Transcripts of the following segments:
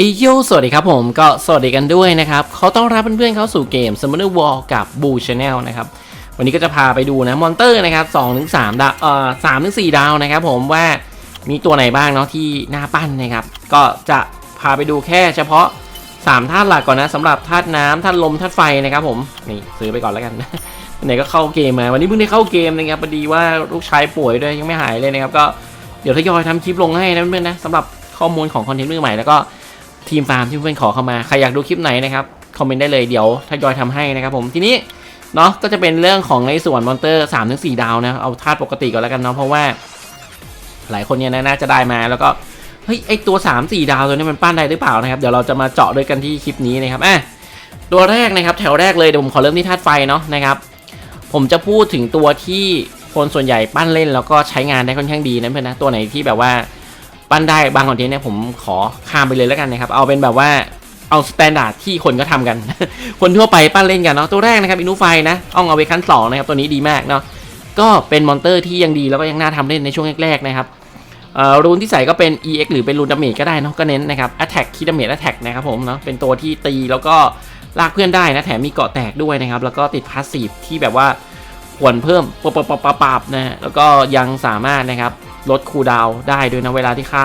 อีโยสวัสดีครับผมก็สวัสดีกันด้วยนะครับเขาต้อนรับเพื่อนๆเข้าสู่เกม Summoner War กับ Boo Channel นะครับวันนี้ก็จะพาไปดูนะมอนเตอร์นะครับ2ถึง3ดาวเอ่อ3ถึง4ดาวนะครับผมว่ามีตัวไหนบ้างเนาะที่น่าปั้นนะครับ ก็จะพาไปดูแค่เฉพาะ3ธาตุหลักก่อนนะสำหรับธาตุน้ำธาตุลมธาตุไฟนะครับผมนี่ซื้อไปก่อนแล้วกันไหนก็เข้าเกมมาวันนี้เพิ่งได้เข้าเกมนะครับพอดีว่าลูกชายป่วยด้วยยังไม่หายเลยนะครับก็เดี๋ยวทยอยทำคลิปลงให้นะเพื่อนๆนะสำหรับข้อมูลของคอนเทนต์มือใหม่แล้วก็ ทีมฟาร์มที่เพื่อนขอเข้ามา ใครอยากดูคลิปไหนนะครับ คอมเมนต์ได้เลยเดี๋ยวทยอยทำให้นะครับผมทีนี้เนาะก็จะเป็นเรื่องของในส่วนมอนเตอร์3ามถึงสี่ดาวนะเอาธาตุปกติก่อนแล้วกันเนาะเพราะว่า หลายคนเนี่ยนน่าจะได้มาแล้วก็เฮ้ยไอตัว 3 4 ดาวตัวนี้มันปั้นได้หรือเปล่านะครับเดี๋ยวเราจะมาเจาะด้วยกันที่คลิปนี้นะครับอะตัวแรกนะครับ แถวแรกเลยเดี๋ยวผมขอเริ่มที่ธาตุไฟเนาะนะครับ ผมจะพูดถึงตัวที่คนส่วนใหญ่ปั้นเล่น แล้วก็ใช้งานได้ค่อนข้างดีนะเพื่อนนะตัวไหนที่แบบว่า ปั้นได้บางคอนเทนต์เนี่ยผมขอข้ามไปเลยแล้วกันนะครับ เอาเป็นแบบว่าเอาสแตนดาร์ดที่คนก็ทำกัน คนทั่วไปปั้นเล่นกันเนาะตัวแรกนะครับอินูไฟนะอ่องเอาไปขั้นสองนะครับตัวนี้ดีมากเนาะก็เป็นมอนเตอร์ที่ยังดีแล้วก็ยังน่าทำเล่นในช่วงแรกๆนะครับเอ่อรูนที่ใส่ก็เป็น EX หรือเป็นรูนดาเมจก็ได้เนาะก็เน้นนะครับ Attack คิดดาเมจ Attack นะครับผมเนาะเป็นตัวที่ตีแล้วก็ลากเพื่อนได้นะแถมมีเกาะแตกด้วยนะครับ แล้วก็ติดพาสซีฟที่แบบว่าขวนเพิ่มปบปบปบปบปบนะแล้วก็ยังสามารถนะครับ ลดคูดาวได้ด้วยนะเวลาที่ฆ่า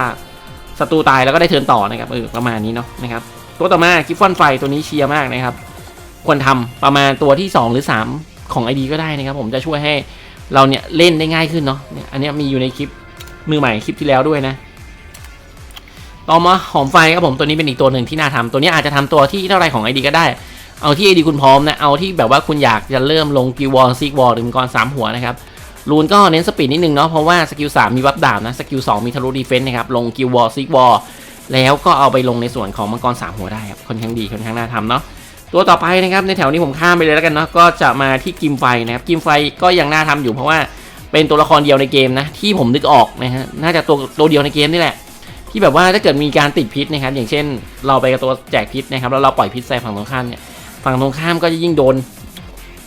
ศัตรูตายแล้วก็ได้เทิร์นต่อนะครับเออประมาณนี้เนาะนะครับตัวต่อมากิฟฟอนไฟตัวนี้เชียร์มากนะครับควรทำประมาณตัวที่ 2 หรือ 3 ของ ID ก็ได้นะครับ ผมจะช่วยให้เราเนี่ยเล่นได้ง่ายขึ้นเนาะเนี่ยอันนี้มีอยู่ในคลิปมือใหม่คลิปที่แล้วด้วยนะ ต่อมาหอมไฟครับผมตัวนี้เป็นอีกตัวหนึ่งที่น่าทำตัวนี้อาจจะทำตัวที่เท่าไรของ ID ก็ได้ เอาที่ ID คุณพร้อมนะเอาที่แบบว่าคุณอยากจะเริ่มลงกิวอลซิกวอลหรือมังกรสามหัวนะครับ รูนก็เน้นสปีดนิดนึงเนาะเพราะว่าสกิล3มีวับดาบนะสกิล2มีทะลุดีเฟนต์นะครับลงกิลวอลซิกวอลแล้วก็เอาไปลงในส่วนของมังกร3หัวได้ครับค่อนข้างดีค่อนข้างน่าทำเนาะตัวต่อไปนะครับในแถวนี้ผมข้ามไปเลยแล้วกันเนาะก็จะมาที่กิมไฟนะครับกิมไฟก็ยังน่าทำอยู่เพราะว่าเป็นตัวละครเดียวในเกมนะที่ผมนึกออกนะฮะน่าจะตัวตัวเดียวในเกมนี่แหละที่แบบว่าถ้าเกิดมีการติดพิษนะครับอย่างเช่น เราไปกับตัวแจกพิษนะครับแล้วเราปล่อยพิษใส่ฝั่งตรงข้ามเนี่ยฝั่งตรงข้ามก็จะยิ่งโดน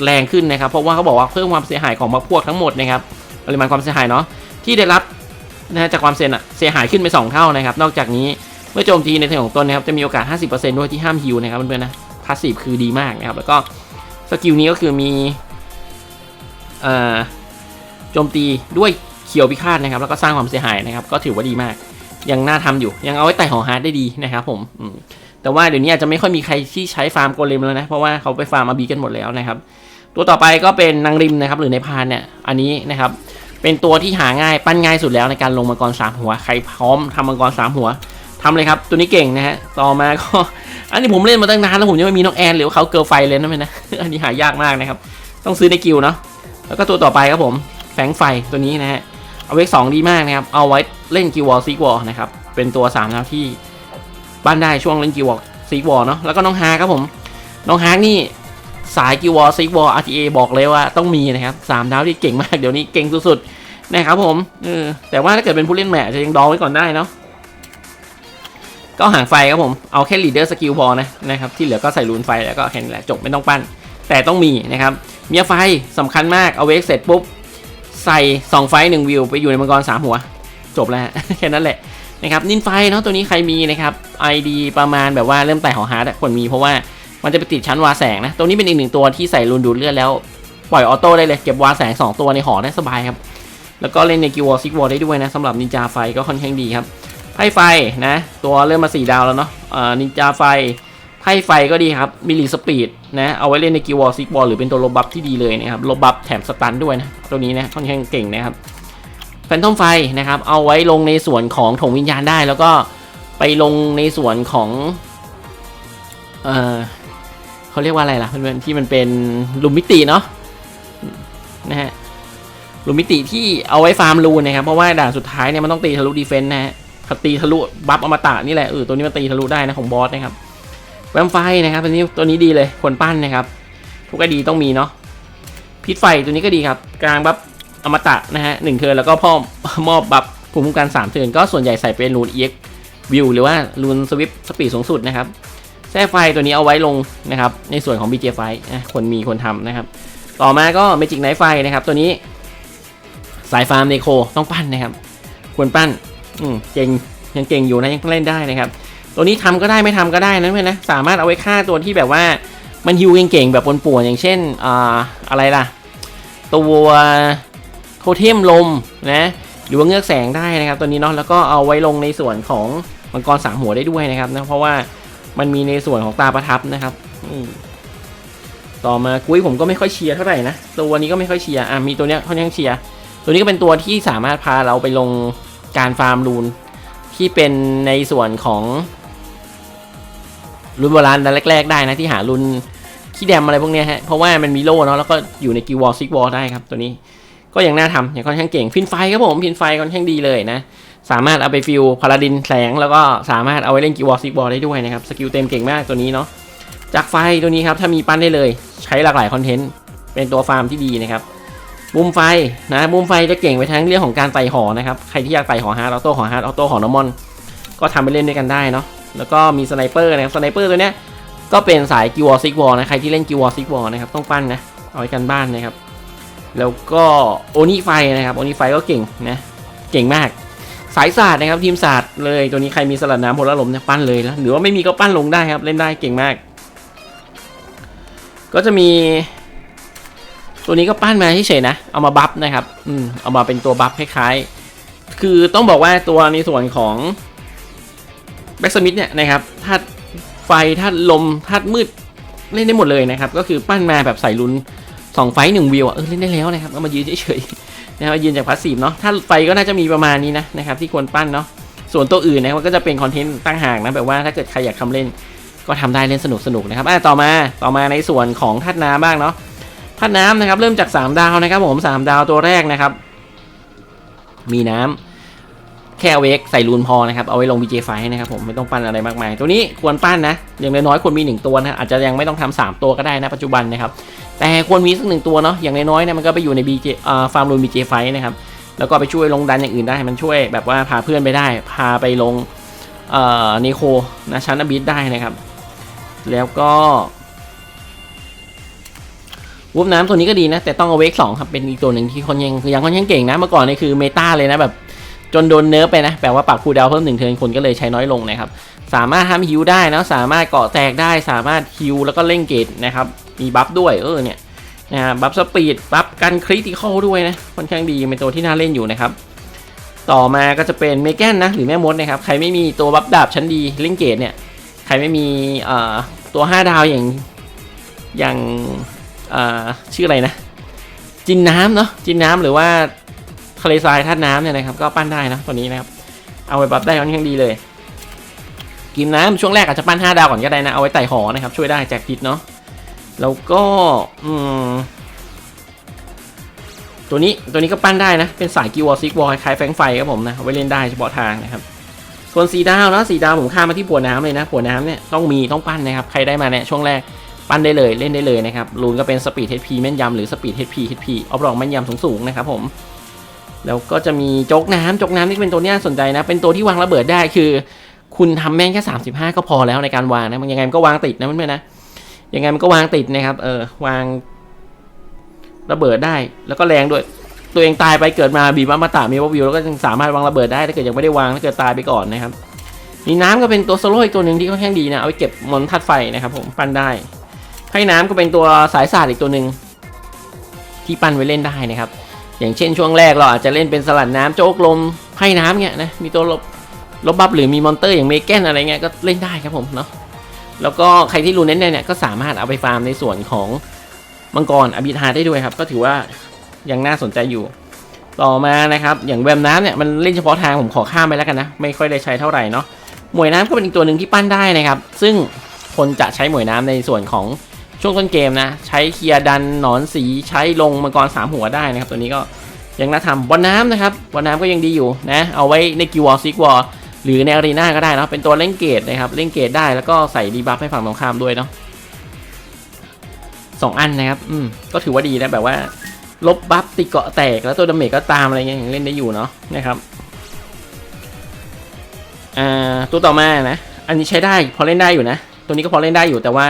แรงขึ้นนะครับ เพราะว่าเขาบอกว่าเพิ่มความเสียหายของพวกทั้งหมดนะครับปริมาณความเสียหายเนาะที่ได้รับนะจากความเสียงอะเสียหายขึ้นไป 2 เท่านะครับ นอกจากนี้เมื่อโจมตีในเทิงของตนนะครับจะมีโอกาส 50%ด้วยที่ห้ามฮิวนะครับเพื่อนๆนะพาสซีฟคือดีมากนะครับ แล้วก็สกิลนี้ก็คือมีโจมตีด้วยเขียวพิฆาตนะครับ แล้วก็สร้างความเสียหายนะครับ ก็ถือว่าดีมาก ยังน่าทำอยู่ ยังเอาไว้ไต่หอฮาร์ดได้ดีนะครับผมอืมแต่ว่าเดี๋ยวนี้อาจจะไม่ค่อยมีใครที่ใช้ฟาร์มโกเลมแล้วนะ เพราะว่าเขาไปฟาร์มอาบีกันหมดแล้วนะครับ ตัวต่อไปก็เป็นนางริมนะครับหรือในพานเนี่ยอันนี้นะครับเป็นตัวที่หาง่ายปั้นง่ายสุดแล้วในการลงมังกรสามหัวใครพร้อมทำมังกรสามหัวทำเลยครับ ตัวนี้เก่งนะฮะต่อมาก็อันนี้ผมเล่นมาตั้งนานแล้วผมยังไม่มีน้องแอนหรือเขาเกิร์ลไฟเลยนะเพื่อนนะอันนี้หายากมากนะครับ ต้องซื้อในกิลเนาะแล้วก็ตัวต่อไปครับผมแฝงไฟตัวนี้นะฮะเอาเวกสองดีมากนะครับเอาไว้เล่นกิวอลซีกวอลนะครับเป็นตัวสามแล้วที่บ้านได้ช่วงเล่นกิวอลซีกวอลเนาะแล้วก็น้องฮาครับผมน้องฮากนี่ สายกิวอลซิกวอล RTA บอกเลยว่าต้องมีนะครับสามดาวที่เก่งมากเดี๋ยวนี้เก่งสุดๆนะครับผมเออแต่ว่าถ้าเกิดเป็นผู้เล่นแมทจะยังดองไว้ก่อนได้เนาะก็ห่างไฟครับผม เอาแค่ลีดเดอร์สกิลพอนะนะครับที่เหลือก็ใส่รูนไฟแล้วก็แค่นี้แหละจบไม่ต้องปั้น แต่ต้องมีนะครับ เมียไฟสำคัญมากเอาเวกเสร็จปุ๊บ ใส่ 2 ไฟ1วิว ไปอยู่ในมังกร 3 หัว จบแล้ว แค่นั้นแหละนะครับนินไฟเนาะตัวนี้ใครมีนะครับ ID ประมาณแบบว่าเริ่มไต่หอฮาร์ดควรมีเพราะว่า มันจะไปติดชั้นวาแสงนะตรงนี้เป็นอีกหนึ่งตัวที่ใส่รูนดูดเลือดแล้ว ปล่อยออโต้ได้เลยเก็บวาแสง 2 ตัวในหอได้สบายครับ แล้วก็เล่นในกิวอลซิกวอลได้ด้วยนะสำหรับนินจาไฟก็ค่อนข้างดีครับไพ่ไฟนะ ตัวเริ่มมา 4 ดาวแล้วเนาะอ่านินจาไฟไพ่ไฟก็ดีครับมิลลิสปีดนะเอาไว้เล่นในกิวอลซิกวอลหรือเป็นตัวโลบัฟที่ดีเลยนะครับโลบัฟแถมสตันด้วยนะตัวนี้นะค่อนข้างเก่งนะครับแฟนทอมไฟนะครับเอาไว้ลงในส่วนของถงวิญญาณได้แล้วก็ไปลงในส่วนของเอ่อ เขาเรียกว่าอะไรล่ะเพื่อนๆที่มันเป็นลูมิติเนาะนะฮะลูมิติที่เอาไว้ฟาร์มรูนนะครับเพราะว่าด่านสุดท้ายเนี่ยมันต้องตีทะลุดีเฟนต์นะฮะถ้าตีทะลุบัฟอมตะนี่แหละเออตัวนี้มันตีทะลุได้นะของบอสนะครับแวมไฟนะครับตัวนี้ตัวนี้ดีเลยควรปั้นนะครับ ทุกไอดีต้องมีเนาะพิษไฟตัวนี้ก็ดีครับ กลางบัฟอมตะนะฮะหนึ่งเทิร์นแล้วก็พ่อมอบบัฟภูมิคุ้มกันสามเทิร์นก็ส่วนใหญ่ใส่เป็นรูนเอ็กวิวหรือว่ารูนสวิปสปีดสูงสุดนะครับ แส้ไฟตัวนี้เอาไว้ลงนะครับ ในส่วนของ BJ ไฟนะคนมีคนทำนะครับ ต่อมาก็ Magic Knight ไฟนะครับ ตัวนี้ สายฟาร์มเนโคต้องปั้นนะครับ ควรปั้น อืมเก่งยังเก่งอยู่นะยังเล่นได้นะครับ ตัวนี้ทำก็ได้ไม่ทำก็ได้นะเพื่อนนะสามารถเอาไว้ฆ่าตัวที่แบบว่ามันฮิวเก่งๆแบบป่วนๆอย่างเช่นอ่าอะไรล่ะ ตัวโทเทมลมนะหรือว่าเงือกแสงได้นะครับ ตัวนี้เนาะแล้วก็เอาไว้ลงในส่วนของมังกรสามหัวได้ด้วยนะครับนะเพราะว่า มันมีในส่วนของตาประทับนะครับต่อมากุ้ยผมก็ไม่ค่อยเชียร์เท่าไหร่นะตัวนี้ก็ไม่ค่อยเชียร์อะมีตัวเนี้ยค่อนข้างเชียร์ตัวนี้ก็เป็นตัวที่สามารถพาเราไปลงการฟาร์มรูนที่เป็นในส่วนของรุนโบราณแรกๆได้นะที่หารุนขี้แดมอะไรพวกเนี้ยฮะเพราะว่ามันมีโล่เนาะแล้วก็อยู่ในกิวอลซิกวอลได้ครับตัวนี้ ก็ยังน่าทำยังค่อนข้างเก่งพินไฟครับผมพินไฟค่อนข้างดีเลยนะ สามารถเอาไปฟิลพาราดินแสง แล้วก็สามารถเอาไว้เล่นกิวอลซิกบอลได้ด้วยนะครับ สกิลเต็มเก่งมากตัวนี้เนาะจากไฟตัวนี้ครับถ้ามีปั้นได้เลยใช้หลากหลายคอนเทนต์เป็นตัวฟาร์มที่ดีนะครับมุมไฟนะมุมไฟจะเก่งไปทั้งเรื่องของการไต่หอนะครับใครที่อยากไต่หอฮาร์ดออโต้หอฮาร์ดออโต้หอนอมอนก็ทำไปเล่นด้วยกันได้เนาะแล้วก็มีสไนเปอร์นะครับสไนเปอร์ตัวเนี้ยก็เป็นสายกิวอลซิกวอลนะใครที่เล่นกิวอลซิกวอลนะครับต้องปั้นนะเอาไว้กันบ้านนะครับแล้วก็โอนิไฟนะครับโอนิไฟก็เก่งนะเก่งมาก สายศาสตร์นะครับทีมศาสตร์เลยตัวนี้ใครมีสลัดน้ำพลลมเนี่ยปั้นเลยแล้วหรือว่าไม่มีก็ปั้นลงได้ครับเล่นได้เก่งมาก ก็จะมี ตัวนี้ก็ปั้นมาเฉยๆนะ เอามาบัฟนะครับ อืมเอามาเป็นตัวบัฟคล้ายๆ คือต้องบอกว่าตัวในส่วนของแบ็กสมิธเนี่ยนะครับธาตุไฟธาตุลมธาตุมืดเล่นได้หมดเลยนะครับ ก็คือปั้นมาแบบใส่ลุ้นสองไฟหนึ่งวิวอะเออเล่นได้แล้วนะครับเอามายืนเฉยๆ นะครับยืนจากพาสซีฟเนาะถ้าไฟก็น่าจะมีประมาณนี้นะนะครับที่ควรปั้นเนาะส่วนตัวอื่นนะครับก็จะเป็นคอนเทนต์ตั้งห่างนะแบบว่าถ้าเกิดใครอยากทำเล่นก็ทำได้เล่นสนุกสนุกๆนะครับอะต่อมาต่อมาในส่วนของธาตุน้ำบ้างเนาะธาตุน้ำนะครับเริ่มจาก 3 ดาวนะครับผม 3 ดาวตัวแรกนะครับ มีน้ำแค่เวกใส่รูนพอนะครับเอาไว้ลง BJ ไฟนะครับผมไม่ต้องปั้นอะไรมากมาย ตัวนี้ควรปั้นนะอย่างน้อยๆควรมีหนึ่งตัวนะอาจจะยังไม่ต้องทำสามตัวก็ได้นะปัจจุบันนะครับ แต่ควรมีสักหนึ่งตัวเนาะอย่างน้อยๆเนี่ยมันก็ไปอยู่ใน BJ อ่าฟาร์มรูน BJ ไฟนะครับแล้วก็ไปช่วยลงดันอย่างอื่นได้มันช่วยแบบว่าพาเพื่อนไปได้ พาไปลงเอ่อนิโคนะชั้นอบิสได้นะครับ แล้วก็วูบน้ำตัวนี้ก็ดีนะ แต่ต้องเอาเวกสองครับเป็นอีกตัวหนึ่งที่คนยังยังค่อนข้างเก่งนะเมื่อก่อนนี่คือเมตาเลยนะแบบจนโดนเนิร์ฟไปนะแปลว่าปรับคูดาวเพิ่มหนึ่งเทิร์นคนก็เลยใช้น้อยลงนะครับ สามารถทำฮิวได้นะสามารถเกาะแตกได้ สามารถฮิวแล้วก็เล่นเกตนะครับ มีบัฟด้วยเออเนี่ยนะฮะบัฟสปีดบัฟกันคริติคอลด้วยนะค่อนข้างดีเป็นตัวที่น่าเล่นอยู่นะครับ ต่อมาก็จะเป็นเมแกนนะหรือแม่มดนะครับ ใครไม่มีตัวบัฟดาบชั้นดีเล่นเกตเนี่ยใครไม่มีตัว 5 ดาวอย่างอย่างชื่ออะไรนะ จินน้ำเนาะจินน้ำหรือว่าทะเลทรายธาตุน้ำเนี่ยนะครับ ก็ปั้นได้นะตัวนี้นะครับ เอาไปบัฟได้ค่อนข้างดีเลยกินน้ำช่วงแรกอาจจะปั้น5ดาวก่อนก็ได้นะเอาไว้ไต่หอนะครับช่วยได้แจกพิษเนาะ แล้วก็ตัวนี้ตัวนี้ก็ปั้นได้นะ เป็นสายกิวอซิกวอลคล้ายแฟงไฟครับผมนะไว้เล่นได้เฉพาะทางนะครับ ส่วนสีดาวนะสีดาวผมข้ามมาที่ผัวน้ำเลยนะผัวน้ำเนี่ยต้องมีต้องปั้นนะครับ ใครได้มาเนี่ยช่วงแรกปั้นได้เลยเล่นได้เลยนะครับรูนก็เป็นสปีด HP แม่นยำหรือสปีด HP HP ออฟรองแม่นยำสูงๆนะครับผมแล้วก็จะมีจกน้ำโจกน้ำนี่เป็นตัวที่น่าสนใจนะ เป็นตัวที่วางระเบิดได้คือ คุณทำแม่งแค่ 35 ก็พอแล้วในการวางนะมันยังไงมันก็วางติดนะเพื่อนๆนะ ยังไงมันก็วางติดนะครับ เออ วาง ระเบิดได้ แล้วก็แรงด้วย ตัวเองตายไปเกิดมาบีบมาตามีวอวิวแล้วก็ยังสามารถวางระเบิดได้ถ้าเกิดยังไม่ได้วางถ้าเกิดตายไปก่อนนะครับมีน้ำก็เป็นตัวโซโล่อีกตัวหนึ่งที่ค่อนข้างดีนะเอาไว้เก็บมอนทัดไฟนะครับ ผมปั้นได้ไพ่น้ำก็เป็นตัวสายศาสตร์อีกตัวหนึ่งที่ปั้นไว้เล่นได้นะครับ อย่างเช่นช่วงแรกเราอาจจะเล่นเป็นสลัดน้ำโจ๊กลมไพ่น้ำเนี่ยนะมีตัวลบลบบัฟหรือมีมอนเตอร์อย่างเมแกนอะไรเงี้ยก็เล่นได้ครับผมเนาะ แล้วก็ใครที่รู้เน้นๆเนี่ยก็สามารถเอาไปฟาร์มในส่วนของมังกรอบิทาได้ด้วยครับ ก็ถือว่ายังน่าสนใจอยู่ ต่อมานะครับอย่างแวมน้ำเนี่ยมันเล่นเฉพาะทางผมขอข้ามไปแล้วกันนะไม่ค่อยได้ใช้เท่าไหร่เนาะหมวยน้ำก็เป็นอีกตัวหนึ่งที่ปั้นได้นะครับ ซึ่งคนจะใช้หมวยน้ำในส่วนของช่วงต้นเกมนะ ใช้เคลียร์ดันหนอนสีใช้ลงมังกรสามหัวได้นะครับ ตัวนี้ก็ยังน่าทำบอลน้ำนะครับบอลน้ำก็ยังดีอยู่นะ เอาไว้ในกิวอลซิกวอล หรือในอารีนาก็ได้นะเป็นตัวเล่นเกตนะครับเล่นเกตได้แล้วก็ใส่ดีบัฟให้ฝั่งตรงข้ามด้วยเนาะสองอันนะครับอืมก็ถือว่าดีนะแบบว่า ลบบัฟติดเกาะแตกแล้วตัวดาเมจก็ตามอะไรเงี้ยยังเล่นได้อยู่เนาะนะครับอ่าตัวต่อมานะ อันนี้ใช้ได้พอเล่นได้อยู่นะ ตัวนี้ก็พอเล่นได้อยู่แต่ว่า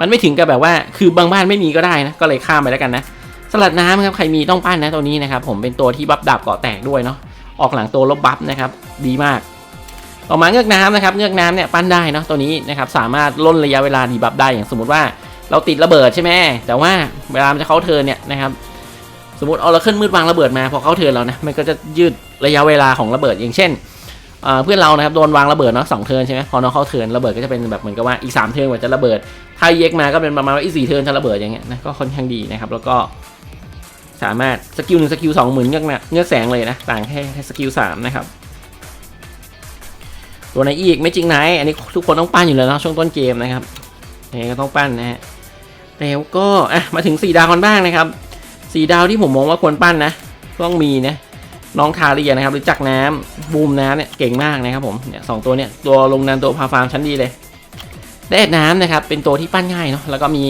มันไม่ถึงกับแบบว่า คือบางบ้านไม่มีก็ได้นะก็เลยข้ามไปแล้วกันนะสลัดน้ำครับใครมีต้องปั้นนะตัวนี้นะครับผมเป็นตัวที่บัฟดาบเกาะแตกด้วยเนาะออกหลังตัวลบบัฟนะครับ ดีมาก ต่อมาเงือกน้ำนะครับเงือกน้ำเนี่ยปั้นได้เนาะตัวนี้นะครับสามารถล่นระยะเวลาดีบัฟได้อย่างสมมติว่าเราติดระเบิดใช่ไหมแต่ว่าเวลามันจะเข้าเทินเนี่ยนะครับสมมติเอาเราขึ้นมืดวางระเบิดมาพอเข้าเทินแล้วนะมันก็จะยืดระยะเวลาของระเบิดอย่างเช่นเพื่อนเรานะครับโดนวางระเบิดเนาะสองเทินใช่ไหมพอน้องเข้าเทิร์นระเบิดก็จะเป็นแบบเหมือนกับว่าอีกสามเทินกว่าจะระเบิดถ้าเย็กมาก็เป็นประมาณว่าอีกสี่เทินจะระเบิดอย่างเงี้ยนะก็ค่อนข้างดีนะครับแล้วก็สามารถสกิลหนึ่งสกิลสองเหมือนเงือกนะเงือกแสงเลยนะต่างแค่แค่สกิลสามนะครับ ตัวไหนอีกไม่จริงไหน อันนี้ทุกคนต้องปั้นอยู่แล้วนะช่วงต้นเกมนะครับยังไงก็ต้องปั้นนะฮะแล้วก็อะมาถึง4ดาวกันบ้างนะครับ4ดาวที่ผมมองว่าควรปั้นนะต้องมีนะน้องทาเรียนะครับหรือจักรน้ำบูมน้ำเนี่ยเก่งมากนะครับผมเนี่ยสองตัวเนี่ยตัวลงนันตัวพาฟาร์มชั้นดีเลยแดดน้ำนะครับเป็นตัวที่ปั้นง่ายเนาะแล้วก็มี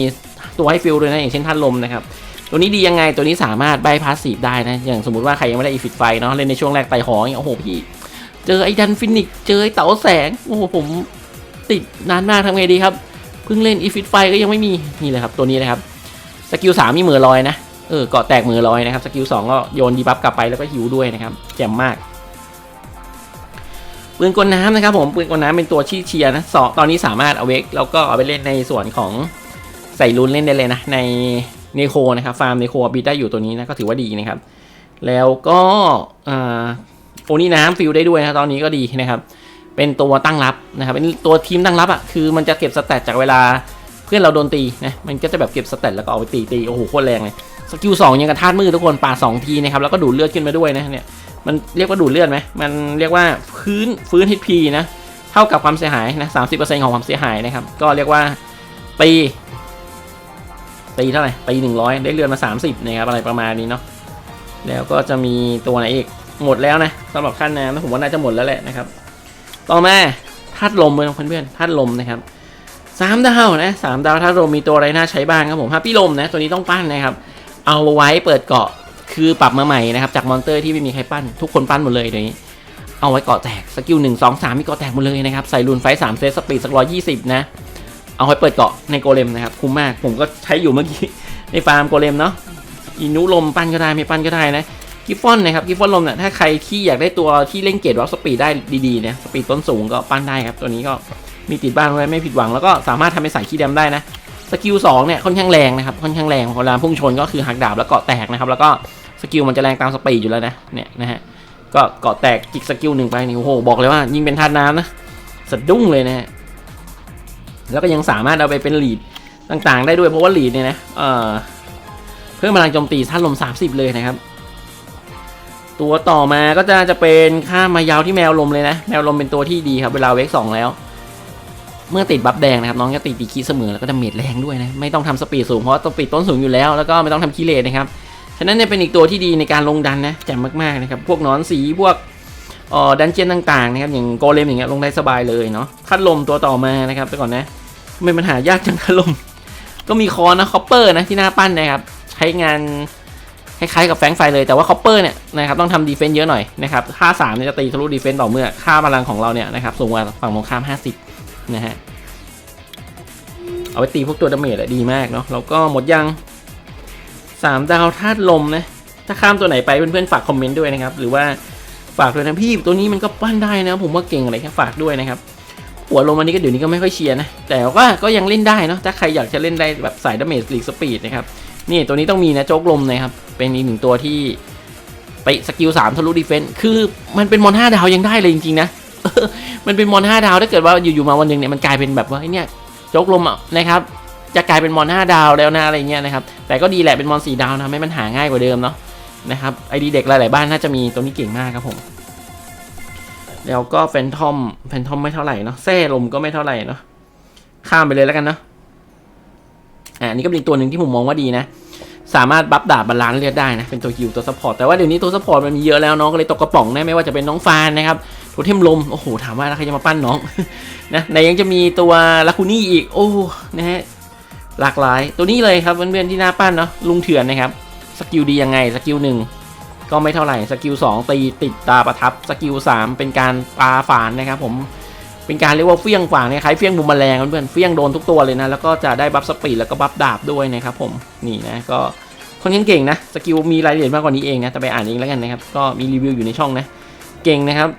ตัวให้ฟิลด้วยนะอย่างเช่นท่านลมนะครับตัวนี้ดียังไงตัวนี้สามารถใบพาสซีฟได้นะอย่างสมมติว่าใครยังไม่ได้อีฟิตไฟเนาะเล่นในช่วงแรกไต่หออย่างเงี้ยโอ้โหพี่ เจอไอ้ดันฟินิกเจอไอ้เต๋าแสง โอ้โหผมติดนานมากทำไงดีครับ เพิ่งเล่นอีฟิตไฟก็ยังไม่มี นี่เลยครับ ตัวนี้นะครับ สกิลสามมีมือลอยนะ เออเกาะแตกมือลอยนะครับ สกิลสองก็โยนดีบัฟกลับไปแล้วก็หิวด้วยนะครับแจ่มมาก ปืนกลน้ำนะครับผมปืนกลน้ำเป็นตัวชี้เชียร์นะสองตอนนี้สามารถเอาเวกแล้วก็เอาไปเล่นในส่วนของใส่รุนเล่นได้เลยนะ ในเนโคนะครับ ฟาร์มเนโคบิดได้อยู่ตัวนี้นะก็ถือว่าดีนะครับ แล้วก็อ่า โอนี่น้ำฟิลได้ด้วยนะตอนนี้ก็ดีนะครับ เป็นตัวตั้งรับนะครับ เป็นตัวทีมตั้งรับอะคือมันจะเก็บสแตทจากเวลาเพื่อนเราโดนตีนะมันก็จะแบบเก็บสแตทแล้วก็เอาไปตีตีโอ้โหโคตรแรงเลยสกิลสองยังกระทาดมือทุกคนปาสองทีนะครับแล้วก็ดูดเลือดขึ้นมาด้วยนะเนี่ยมันเรียกว่าดูดเลือดไหมมันเรียกว่าพื้นฟื้น HP นะเท่ากับความเสียหายนะสามสิบเปอร์เซ็นต์ของความเสียหายนะครับก็เรียกว่าตีตีเท่าไหร่ตีหนึ่งร้อยได้เรือนมา30นะครับอะไรประมาณนี้เนาะแล้วก็จะมีตัวไหนอีก หมดแล้วนะสำหรับขั้นน้ำนะผมว่าน่าจะหมดแล้วแหละนะครับ ต่อมาธาตุลมเพื่อนๆธาตุลมนะครับสามดาวนะสามดาวธาตุลมมีตัวอะไรน่าใช้บ้างครับผมฮัปปี้ลมนะตัวนี้ต้องปั้นนะครับ เอาไว้เปิดเกาะคือปรับมาใหม่นะครับ จากมอนเตอร์ที่ไม่มีใครปั้นทุกคนปั้นหมดเลยเดี๋ยวนี้เอาไว้เกาะแตกสกิลหนึ่งสองสามมีเกาะแตกหมดเลยนะครับใส่รูนไฟสามเซตสปีดสักร้อยยี่สิบนะเอาไว้เปิดเกาะในโกเลมนะครับคุ้มมากผมก็ใช้อยู่เมื่อกี้ในฟาร์มโกเลมเนาะอินุลมปั้นก็ได้ไม่ปั้นก็ได้นะ กิฟฟอนนะครับกิฟฟอนลมเนี่ยถ้าใครที่อยากได้ตัวที่เล่นเกรดวัสปีดได้ดีๆเนี่ยสปีดต้นสูงก็ปั้นได้ครับตัวนี้ก็มีติดบ้านไว้ไม่ผิดหวังแล้วก็สามารถทำเป็นสายขี้ดำได้นะสกิลสองเนี่ยค่อนข้างแรงนะครับค่อนข้างแรงเวลาพุ่งชนก็คือหักดาบแล้วเกาะแตกนะครับแล้วก็สกิลมันจะแรงตามสปีดอยู่แล้วนะเนี่ยนะฮะก็เกาะแตกจิกสกิลหนึ่งไปนี่โอ้โหบอกเลยว่ายิ่งเป็นธาตุน้ำนะสะดุ้งเลยนะฮะแล้วก็ยังสามารถเอาไปเป็นหลีดต่างๆ ได้ด้วยเพราะว่าหลีดเนี่ยนะเอ่อเพิ่มพลังโจมตีท่านลม 30 เลยนะครับ ตัวต่อมาก็จะจะเป็นค่ามายาวที่แมวลมเลยนะ แมวลมเป็นตัวที่ดีครับ เวลาเวกสองแล้ว เมื่อติดบัฟแดงนะครับ น้องจะตีตีคีเสมอแล้วก็ดาเมจแรงด้วยนะ ไม่ต้องทำสปีดสูงเพราะว่าสปีดต้นสูงอยู่แล้ว แล้วก็ไม่ต้องทำคีเลนนะครับ ฉะนั้นเนี่ยเป็นอีกตัวที่ดีในการลงดันนะแจ่มมากๆนะครับ พวกนอนสีพวกออดันเจียนต่างๆนะครับ อย่างโกเลมอย่างเงี้ยลงได้สบายเลยเนาะพัดลมตัวต่อมานะครับไปก่อนนะไมมันหายากจังพัดลม ก็มีคอนนะคอปเปอร์นะที่หน้าปั้นนะครับ ใช้งาน คล้ายๆกับแฟงไฟเลยแต่ว่าคอปเปอร์เนี่ยนะครับต้องทำดีเฟนต์เยอะหน่อยนะครับค่า3เนี่ยจะตีทะลุดีเฟนต์ต่อเมื่อค่าพลังของเราเนี่ยนะครับสูงกว่าฝั่งตรงข้าม 50 นะฮะเอาไปตีพวกตัวดาเมจอะดีมากเนาะแล้วก็หมดยัง 3 ดาวธาตุลมนะถ้าข้ามตัวไหนไปเพื่อนๆฝากคอมเมนต์ด้วยนะครับ หรือว่าฝากด้วยนะพี่ตัวนี้มันก็ปั้นได้นะ ผมว่าเก่งอะไรแค่ฝากด้วยนะครับหัวลมอันนี้ก็เดี๋ยวนี้ก็ไม่ค่อยเชียร์นะแต่ว่าก็ยังเล่นได้เนาะถ้าใครอยากจะเล่นได้แบบสายดาเมจหลีกสปีดนะครับ นี่ตัวนี้ต้องมีนะโจ๊กลมนะครับ เป็นอีกหนึ่งตัวที่ไปสกิลสามทะลุดีเฟนต์คือมันเป็นมอนห้าดาวยังได้เลยจริงๆนะมันเป็นมอนห้าดาวถ้าเกิดว่าอยู่ๆมาวันหนึ่งเนี่ยมันกลายเป็นแบบว่าไอเนี่ยโจ๊กลมนะครับจะกลายเป็นมอนห้าดาวแล้วนะอะไรเงี้ยนะครับแต่ก็ดีแหละเป็นมอนสี่ดาวนะให้มันหาง่ายกว่าเดิมเนาะนะครับไอดีเด็กหลายๆบ้านน่าจะมีตัวนี้เก่งมากครับผมแล้วก็แฟนทอมแฟนทอมไม่เท่าไหร่เนาะแซ่ลมก็ไม่เท่าไหร่เนาะข้ามไปเลยแล้วกันเนาะ อ่านี่ก็เป็นตัวหนึ่งที่ผมมองว่าดีนะ สามารถบัฟดาบบาลานซ์เลือดได้นะ เป็นตัวฮิวตัวซัพพอร์ต แต่ว่าเดี๋ยวนี้ตัวซัพพอร์ตมันมีเยอะแล้วน้องก็เลยตกกระป๋องนะไม่ว่าจะเป็นน้องฟานนะครับโทเทมลม โอ้โห ถามว่าแล้วใครจะมาปั้นน้องนะในยังจะมีตัวลาคูนี่อีก โอ้ นะฮะ หลากหลาย ตัวนี้เลยครับเพื่อนๆที่น่าปั้นเนาะ ลุงเถื่อนนะครับ สกิลดียังไง สกิลหนึ่งก็ไม่เท่าไหร่ สกิล2ตีติดตาประทับ สกิล3เป็นการปาฝานนะครับผม เป็นการเรียกว่าเฟี้ยงฝางเนี่ยคล้ายเฟี้ยงบุมแมลงเพื่อนเฟี้ยงโดนทุกตัวเลยนะแล้วก็จะได้บัฟสปีดแล้วก็บัฟดาบด้วยนะครับผมนี่นะก็คนข้างเก่งนะสกิลมีรายละเอียดมากกว่านี้เองนะแต่ไปอ่านเองแล้วกันนะครับก็มีรีวิวอยู่ในช่องนะ เก่งนะครับ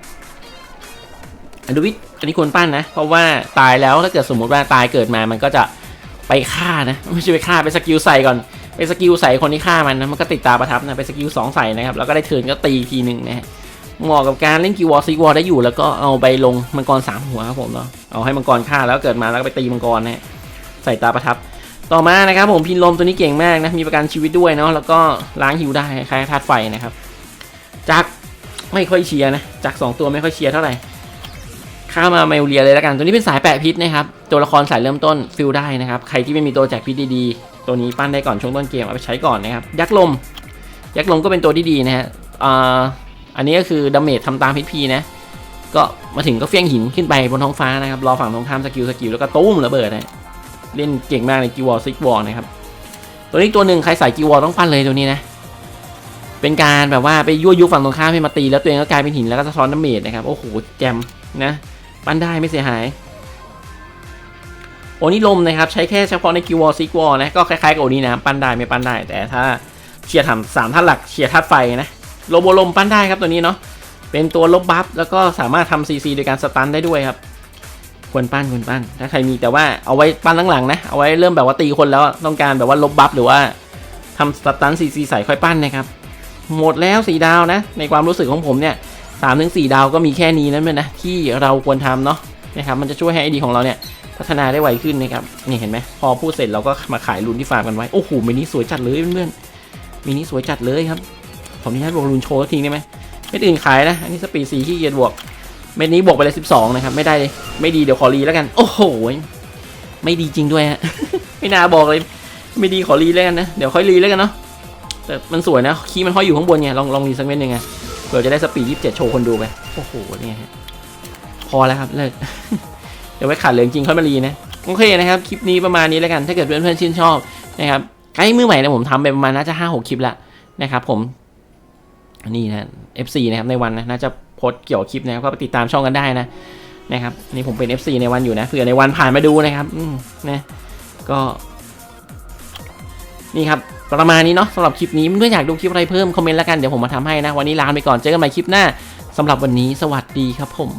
อันดูวิทย์อันนี้ควรปั้นนะ เพราะว่าตายแล้วถ้าเกิดสมมติว่าตายเกิดมามันก็จะไปฆ่านะไม่ใช่ไปฆ่าไปสกิลใส่ก่อนไปสกิลใส่คนที่ฆ่ามันนะมันก็ติดตาประทับนะไปสกิลสองใส่นะครับแล้วก็ได้เทิร์นก็ตีทีหนึ่งนะฮะ เหมาะกับการเล่นกิวอลซิกวอลได้อยู่แล้วก็เอาไปลงมังกรสามหัวครับผมเนาะเอาให้มังกรฆ่าแล้วเกิดมาแล้วก็ไปตีมังกรนะใส่ตาประทับ ต่อมานะครับผมพินลมตัวนี้เก่งมากนะมีประกันชีวิตด้วยเนาะแล้วก็ล้างหิวได้คล้ายธาตุไฟนะครับจักไม่ค่อยเชียร์นะจักสองตัวไม่ค่อยเชียร์เท่าไหร่ข้ามาไมวเลียเลยแล้วกัน ตัวนี้เป็นสายแปะพิษนะครับ ตัวละครสายเริ่มต้นฟิลได้นะครับ ใครที่ไม่มีตัวแจกพิษดีๆ ตัวนี้ปั้นได้ก่อนช่วงต้นเกมเอาไปใช้ก่อนนะครับ ยักษ์ลม ยักษ์ลมก็เป็นตัวที่ดีนะฮะ อันนี้ก็คือดาเมจทำตามพิษพีนะ ก็มาถึงก็เฟี้ยงหินขึ้นไปบนท้องฟ้านะครับ รอฝั่งตรงข้ามสกิลสกิลแล้วก็ตุ้มระเบิดนะเล่นเก่งมากในกิวอลซิกวอลนะครับ ตัวนี้ตัวหนึ่งใครใส่กิวอลต้องปั้นเลยตัวนี้นะ เป็นการแบบว่าไปยั่วยุฝั่งตรงข้ามให้มาตี แล้วตัวเองก็กลายเป็นหินแล้วก็สะท้อนดาเมจนะครับ โอ้โหแจมนะ ปั้นได้ไม่เสียหายโอนี่ลมนะครับใช้แค่เฉพาะในกิวอลซิกวอลนะก็คล้ายๆกับโอนี่นะปั้นได้ไม่ปั้นได้ แต่ถ้าเชียร์ทำสามท่าหลักเชียร์ธาตุไฟนะ โลโบลมปั้นได้ครับตัวนี้เนาะเป็นตัวลบบัฟแล้วก็สามารถทำซีซีโดยการสตันได้ด้วยครับควรปั้นควรปั้น ถ้าใครมีแต่ว่าเอาไว้ปั้นหลังๆนะเอาไว้เริ่มแบบว่าตีคนแล้วต้องการแบบว่าลบบัฟหรือว่าทำสตันซีซีใส่ค่อยปั้นนะครับหมดแล้วสีดาวนะ ในความรู้สึกของผมเนี่ยสามถึงสี่ดาวก็มีแค่นี้นั่นเป็นนะที่เราควรทำเนาะนะครับมันจะช่วยให้ไอดีของเราเนี่ยพัฒนาได้ไวขึ้นนะครับนี่เห็นไหมพอพูดเสร็จเราก็มาขายรุนที่ฟาร์มกันไว้โอ้โหมินิสวยจัดเลยเพื่อนๆมินิสวยจัดเลยครับ ผมนี่ให้บวกรุนโชว์สักทีได้ไหมเม็ดอื่นขายนะ อันนี้สปีดสีขี้เกียจบวก เม็ดนี้บวกไปเลยสิบสองนะครับ ไม่ได้ไม่ดีเดี๋ยวขอรีแล้วกัน โอ้โห ไม่ดีจริงด้วยฮะ ไม่น่าบอกเลย ไม่ดีขอรีแล้วกันนะ เดี๋ยวค่อยรีแล้วกันเนาะ แต่มันสวยนะ คีมันห้อยอยู่ข้างบนไง ลองลองรีสักเม็ดหนึ่งไงเผื่อจะได้สปีด27โชว์คนดูไป โอ้โหเนี่ยฮะ พอแล้วครับเลิก เดี๋ยวไว้ขาดเหลืองจริงค่อยมารีนะ โอเคนะครับ คลิปนี้ประมาณนี้แล้วกัน ถ้าเกิดเพื่อนๆชื่นชอบนะครับใกล้มือใหม่นะผมทำไปประมาณน่าจะ5-6คลิปละนะครับผม นี่นะ FC นะครับในวันนะน่าจะโพสเกี่ยวคลิปนะครับก็ไปติดตามช่องกันได้นะนะครับนี่ผมเป็น FC ในวันอยู่นะเผื่อในวันผ่านมาดูนะครับนะก็นี่ครับประมาณนี้เนาะสำหรับคลิปนี้เพื่อนอยากดูคลิปอะไรเพิ่มคอมเมนต์แล้วกันเดี๋ยวผมมาทำให้นะวันนี้ลาไปก่อนเจอกันใหม่คลิปหน้าสำหรับวันนี้สวัสดีครับผม